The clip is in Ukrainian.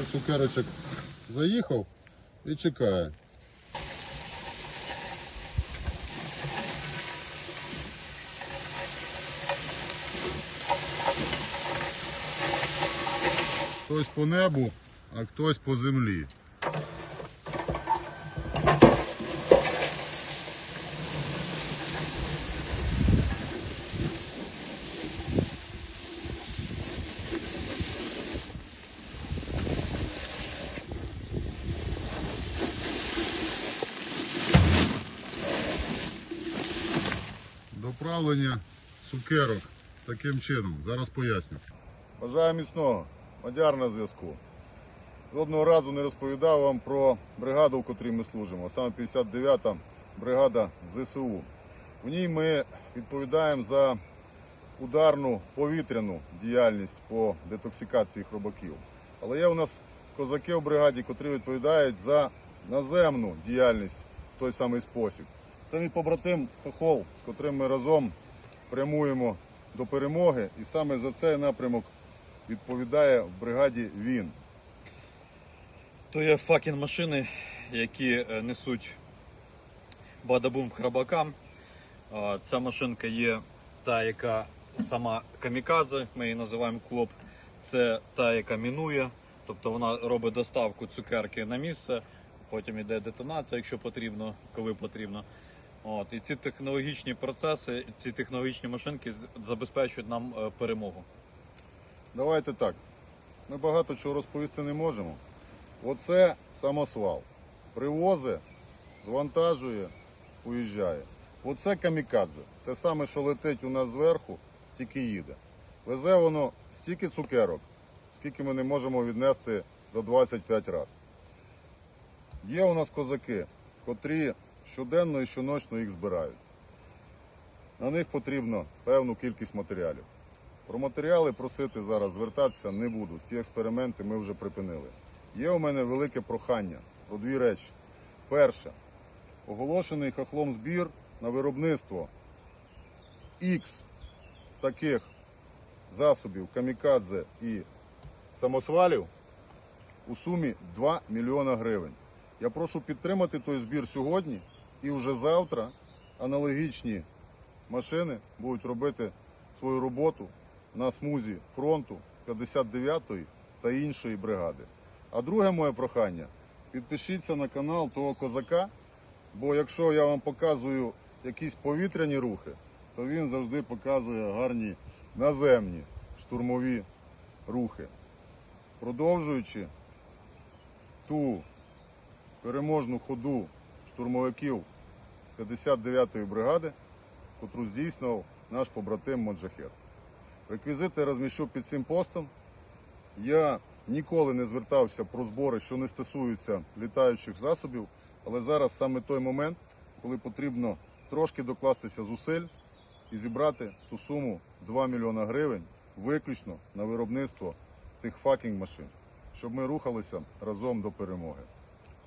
Так, цукерочок заїхав і чекає. Хтось по небу, а хтось по землі. Доправлення цукерок таким чином. Зараз поясню. Бажаю міцного. Мадяр на зв'язку. Жодного разу не розповідав вам про бригаду, в котрій ми служимо, саме 59-та бригада ЗСУ. В ній ми відповідаємо за ударну повітряну діяльність по детоксикації хробаків. Але є у нас козаки в бригаді, котрі відповідають за наземну діяльність в той самий спосіб. Це мій побратим Хохол, з котрим ми разом прямуємо до перемоги, і саме за цей напрямок відповідає в бригаді він. То є факін машини, які е, несуть бадабум храбакам. Ця машинка є та, яка сама камікадзе, ми її називаємо клоп. Це та, яка мінує, тобто вона робить доставку цукерки на місце, потім йде детонація, якщо потрібно, коли потрібно. От, і ці технологічні процеси, ці технологічні машинки забезпечують нам е, перемогу. Давайте так. Ми багато чого розповісти не можемо. Оце самосвал. Привози, звантажує, уїжджає. Оце камікадзе. Те саме, що летить у нас зверху, тільки їде. Везе воно стільки цукерок, скільки ми не можемо віднести за 25 разів. Є у нас козаки, котрі щоденно і щоночно їх збирають. На них потрібно певну кількість матеріалів. Про матеріали просити зараз звертатися не буду. Ті експерименти ми вже припинили. Є у мене велике прохання про дві речі. Перше, оголошений хохлом збір на виробництво X таких засобів камікадзе і самосвалів у сумі 2 мільйона гривень. Я прошу підтримати той збір сьогодні і вже завтра аналогічні машини будуть робити свою роботу на смузі фронту 59-ї та іншої бригади. А друге моє прохання підпишіться на канал того козака, бо якщо я вам показую якісь повітряні рухи, то він завжди показує гарні наземні штурмові рухи. Продовжуючи ту переможну ходу штурмовиків 59-ї бригади, котру здійснював наш побратим Моджахет. Реквізити розміщу під цим постом. Я ніколи не звертався про збори, що не стосуються літаючих засобів, але зараз саме той момент, коли потрібно трошки докластися зусиль і зібрати ту суму 2 мільйона гривень виключно на виробництво тих факінг машин, щоб ми рухалися разом до перемоги.